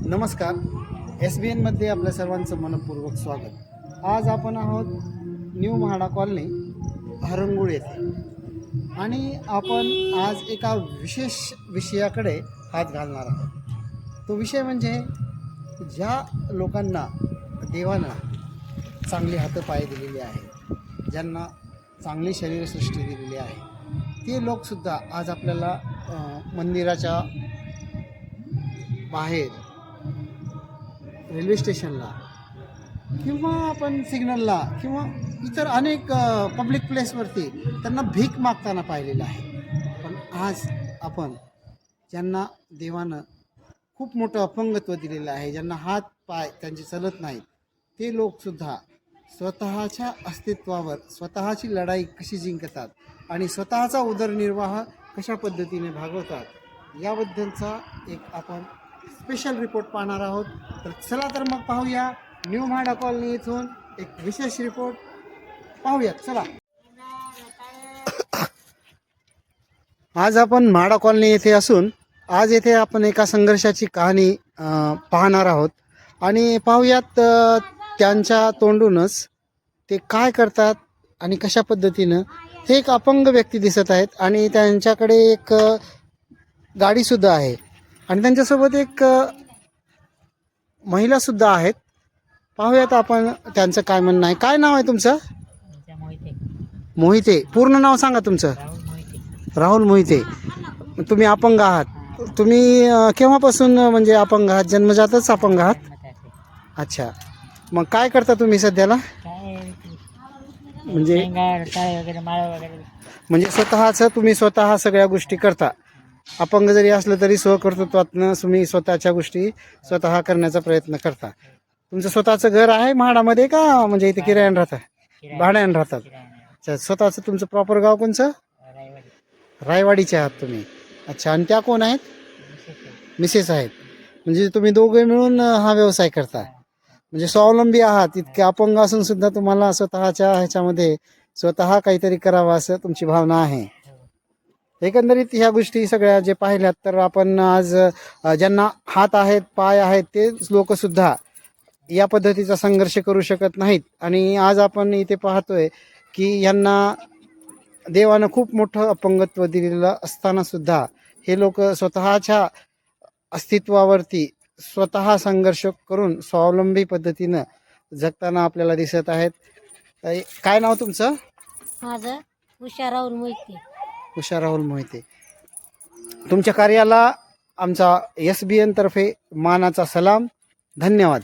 नमस्कार. एस बी एनमध्ये आपल्या सर्वांचं मनपूर्वक स्वागत. आज आपण आहोत न्यू म्हाडा कॉलनी हरंगुळ येथे. आणि आपण आज एका विशेष विषयाकडे हात घालणार आहोत. तो विषय म्हणजे ज्या लोकांना देवानं चांगली हातपाय दिलेली आहे ज्यांना चांगली शरीरसृष्टी दिलेली आहे ते लोकसुद्धा आज आपल्याला मंदिराच्या बाहेर रेल्वे स्टेशनला किंवा आपण सिग्नलला किंवा इतर अनेक पब्लिक प्लेसवरती त्यांना भीक मागताना पाहिलेलं आहे. पण आज आपण ज्यांना देवानं खूप मोठं अपंगत्व दिलेलं आहे ज्यांना हात पाय त्यांचे चलत नाहीत ते लोकसुद्धा स्वतःच्या अस्तित्वावर स्वतःची लढाई कशी जिंकतात आणि स्वतःचा उदरनिर्वाह कशा पद्धतीने भागवतात याबद्दलचा एक आपण स्पेशल रिपोर्ट पाहणार आहोत. तर चला तर मग पाहूया न्यू म्हाडा कॉलनी येथून एक विशेष रिपोर्ट. पाहूयात चला. आज आपण म्हाडा कॉलनी येथे असून आज येथे आपण एका संघर्षाची कहाणी पाहणार आहोत. आणि पाहूयात त्यांच्या तोंडूनच ते काय करतात आणि कशा पद्धतीनं ते एक अपंग व्यक्ती दिसत आहेत आणि त्यांच्याकडे एक गाडीसुद्धा आहे. आणि त्यांच्यासोबत एक महिलासुद्धा आहेत. पाहूयात आपण त्यांचं काय म्हणणं आहे. काय नाव आहे तुमचं? मोहिते. मोहिते. पूर्ण नाव सांगा तुमचं. राहुल मोहिते. तुम्ही अपंग आहात. तुम्ही केव्हापासून म्हणजे अपंग आहात? जन्मजातच अपंग आहात. अच्छा. मग काय करता तुम्ही सध्याला? म्हणजे म्हणजे स्वतःचं तुम्ही स्वतः सगळ्या गोष्टी करता. अपंग जरी असलं तरी स्वकर्तृत्वातनं तुम्ही स्वतःच्या गोष्टी स्वतः करण्याचा प्रयत्न करता. तुमचं स्वतःचं घर आहे म्हाडामध्ये का? म्हणजे इथे किरायाने राहता? भाड्याने राहतात. अच्छा स्वतःचं तुमचं प्रॉपर गाव कोणचं? रायवाडी. रायवाडीचे आहात तुम्ही. अच्छा आणि त्या कोण आहेत. मिसेस आहेत. म्हणजे तुम्ही दोघे मिळून हा व्यवसाय करता. म्हणजे स्वावलंबी आहात. इतके अपंग असून सुद्धा तुम्हाला स्वतःच्या ह्याच्यामध्ये स्वतः काहीतरी करावं असं तुमची भावना आहे. एकंदरीत ह्या गोष्टी सगळ्या जे पाहिल्यात तर आपण आज ज्यांना हात आहेत पाय आहेत ते लोकसुद्धा या पद्धतीचा संघर्ष करू शकत नाहीत. आणि आज आपण इथे पाहतोय की यांना देवानं खूप मोठं अपंगत्व दिलेलं असतानासुद्धा हे लोक स्वतःच्या अस्तित्वावरती स्वतः संघर्ष करून स्वावलंबी पद्धतीनं जगताना आपल्याला दिसत आहेत. काय नाव तुमचं? माझं उषा राहुल मोहिते. उषा राहुल मोहिते. तुमच्या कार्याला आमचा एस बी एनतर्फे मानाचा सलाम. धन्यवाद.